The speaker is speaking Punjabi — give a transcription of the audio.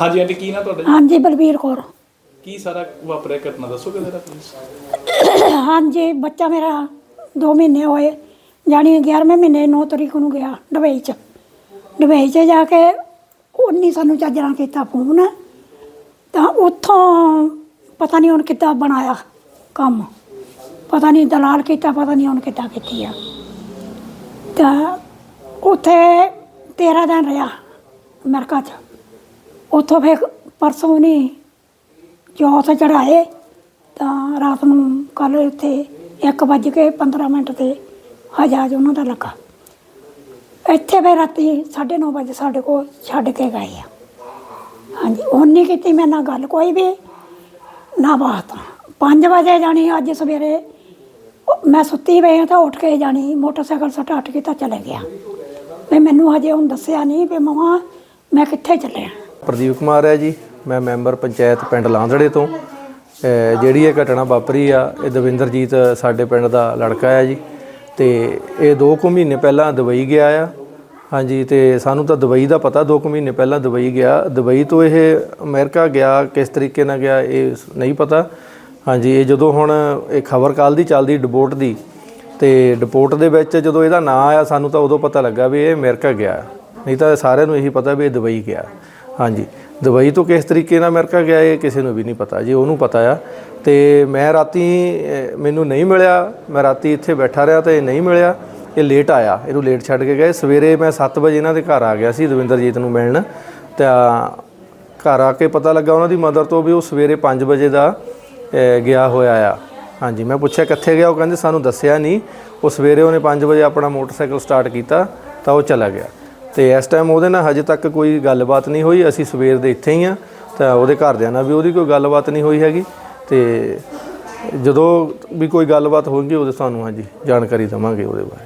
ਹਾਂਜੀ ਆਂਟੀ ਕੀ ਨਾ ਤੁਹਾਡਾ ਜੀ? ਹਾਂਜੀ ਬਲਬੀਰ ਕੌਰ। ਕੀ ਸਾਰਾ ਵਾਪਰਿਆ ਘਟਨਾ? ਦੱਸੋਗੇ ਜਰਾ ਪਲੀਜ਼ ਹਾਂਜੀ ਬੱਚਾ ਮੇਰਾ 2 ਮਹੀਨੇ ਹੋਏ। ਜਾਣੀ 11ਵੇਂ ਮਹੀਨੇ 9 ਤਰੀਕ ਨੂੰ ਗਿਆ ਦੁਬਈ ਚ। ਦੁਬਈ ਚ ਜਾ ਕੇ ਉਨੀ ਸਾਨੂੰ ਚੱਜਣਾ ਕੀਤਾ ਫੋਨ। ਤਾਂ ਉੱਥੋਂ ਪਤਾ ਨਹੀਂ ਹੁਣ ਕਿੱਦਾਂ ਬਣਾਇਆ ਕੰਮ। ਪਤਾ ਨਹੀਂ ਦਲਾਲ ਕੀਤਾ ਪਤਾ ਨਹੀਂ ਹੁਣ ਕਿੱਦਾਂ ਕੀਤੀ ਆ। ਤਾਂ ਉੱਥੇ 13 ਦਿਨ ਰਿਹਾ ਅਮਰੀਕਾ ਚ। ਉੱਥੋਂ ਫਿਰ ਪਰਸੋਂ ਨਹੀਂ ਚੌਥ ਚੜਾਏ ਤਾਂ ਰਾਤ ਨੂੰ ਕੱਲ ਉੱਥੇ 1 ਵੱਜ ਕੇ 15 ਮਿੰਟ ਤੇ ਹਜਾਜ ਉਹਨਾਂ ਦਾ ਲੱਗਾ। ਇੱਥੇ ਫਿਰ ਰਾਤੀ 9:30 ਵਜੇ ਸਾਡੇ ਕੋਲ ਛੱਡ ਕੇ ਗਏ ਆ। ਹਾਂਜੀ ਉਹ ਨਹੀਂ ਕੀਤੀ ਮੇਰੇ ਨਾਲ ਗੱਲ ਕੋਈ ਵੀ, ਨਾ ਬਾਤ। 5 ਵਜੇ ਜਾਣੀ ਅੱਜ ਸਵੇਰੇ ਮੈਂ ਸੁੱਤੀ ਪਈ ਹਾਂ ਤਾਂ ਉੱਠ ਕੇ ਜਾਣੀ, ਮੋਟਰਸਾਈਕਲ ਸਟਾਰਟ ਕੀਤਾ ਚਲੇ ਗਿਆ। ਵੀ ਮੈਨੂੰ ਹਜੇ ਹੁਣ ਦੱਸਿਆ ਨਹੀਂ ਵੀ ਮਮਾ ਮੈਂ ਕਿੱਥੇ ਚੱਲਿਆ। ਪ੍ਰਦੀਪ ਕੁਮਾਰ ਹੈ ਜੀ। ਮੈਂ ਮੈਂਬਰ ਪੰਚਾਇਤ ਪਿੰਡ ਲਾਂਦੜੇ ਤੋਂ। ਜਿਹੜੀ ਇਹ ਘਟਨਾ ਵਾਪਰੀ ਆ, ਇਹ ਦਵਿੰਦਰਜੀਤ ਸਾਡੇ ਪਿੰਡ ਦਾ ਲੜਕਾ ਆ ਜੀ। ਤੇ ਇਹ 2 ਕੁ ਮਹੀਨੇ ਪਹਿਲਾਂ ਦੁਬਈ ਗਿਆ ਆ। ਹਾਂਜੀ, ਤੇ ਸਾਨੂੰ ਤਾਂ ਦੁਬਈ ਦਾ ਪਤਾ 2 ਕੁ ਮਹੀਨੇ ਪਹਿਲਾਂ ਦੁਬਈ ਗਿਆ। ਦੁਬਈ ਤੋਂ ਇਹ ਅਮਰੀਕਾ ਗਿਆ, ਕਿਸ ਤਰੀਕੇ ਨਾਲ ਗਿਆ, ਇਹ ਨਹੀਂ ਪਤਾ। ਹਾਂਜੀ, ਇਹ ਜਦੋਂ ਹੁਣ ਇਹ ਖਬਰ ਕਾਲ ਦੀ ਚੱਲਦੀ, ਡਿਪੋਰਟ ਦੀ, ਤੇ ਡਿਪੋਰਟ ਦੇ ਵਿੱਚ ਜਦੋਂ ਇਹਦਾ ਨਾਂ ਆਇਆ, ਸਾਨੂੰ ਤਾਂ ਉਦੋਂ ਪਤਾ ਲੱਗਾ ਵੀ ਇਹ ਅਮਰੀਕਾ ਗਿਆ। ਨਹੀਂ ਤਾਂ ਸਾਰਿਆਂ ਨੂੰ ਇਹੀ ਪਤਾ ਵੀ ਇਹ ਦੁਬਈ ਗਿਆ। ਹਾਂਜੀ। ਦੁਬਈ ਤੋਂ ਕਿਸ ਤਰੀਕੇ ਨਾਲ ਅਮਰੀਕਾ ਗਿਆ ਇਹ ਕਿਸੇ ਨੂੰ ਵੀ ਨਹੀਂ ਪਤਾ ਜੀ, ਉਹਨੂੰ ਪਤਾ ਆ। ਤੇ ਮੈਂ ਰਾਤੀ ਮੈਨੂੰ ਨਹੀਂ ਮਿਲਿਆ। ਮੈਂ ਰਾਤੀ ਇੱਥੇ ਬੈਠਾ ਰਿਹਾ ਤੇ ਨਹੀਂ ਮਿਲਿਆ। ਇਹ ਲੇਟ ਆਇਆ। ਇਹਨੂੰ ਲੇਟ ਛੱਡ ਕੇ ਗਏ। ਸਵੇਰੇ ਮੈਂ 7 ਵਜੇ ਇਹਨਾਂ ਦੇ ਘਰ ਆ ਗਿਆ ਸੀ ਦਵਿੰਦਰਜੀਤ ਨੂੰ ਮਿਲਣ। ਤਾਂ ਘਰ ਆ ਕੇ ਪਤਾ ਲੱਗਾ ਉਹਨਾਂ ਦੀ ਮਦਰ ਤੋਂ ਵੀ ਉਹ ਸਵੇਰੇ 5 ਵਜੇ ਦਾ ਗਿਆ ਹੋਇਆ ਆ। ਹਾਂਜੀ, ਮੈਂ ਪੁੱਛਿਆ ਕਿੱਥੇ ਗਿਆ, ਉਹ ਕਹਿੰਦੇ ਸਾਨੂੰ ਦੱਸਿਆ ਨਹੀਂ। ਉਹ ਸਵੇਰੇ ਉਹਨੇ 5 ਵਜੇ ਆਪਣਾ ਮੋਟਰਸਾਈਕਲ ਸਟਾਰਟ ਕੀਤਾ, ਤਾਂ ਉਹ ਚਲਾ ਗਿਆ। ਤੇ ਇਸ ਟਾਈਮ ਉਹਦੇ ਨਾਲ ਹਜੇ ਤੱਕ ਕੋਈ ਗੱਲਬਾਤ ਨਹੀਂ ਹੋਈ, ਅਸੀਂ ਸਵੇਰ ਦੇ ਇੱਥੇ ਹੀ ਆ ਤਾਂ ਉਹਦੇ ਘਰਦਿਆਂ ਨਾਲ ਵੀ ਉਹਦੀ ਕੋਈ ਗੱਲਬਾਤ ਨਹੀਂ ਹੋਈ ਹੈਗੀ ਤੇ ਜਦੋਂ ਵੀ ਕੋਈ ਗੱਲਬਾਤ ਹੋਊਗੀ, ਉਹਦੇ ਸਾਨੂੰ ਹਾਂਜੀ ਜਾਣਕਾਰੀ ਦੇਵਾਂਗੇ ਉਹਦੇ ਬਾਰੇ।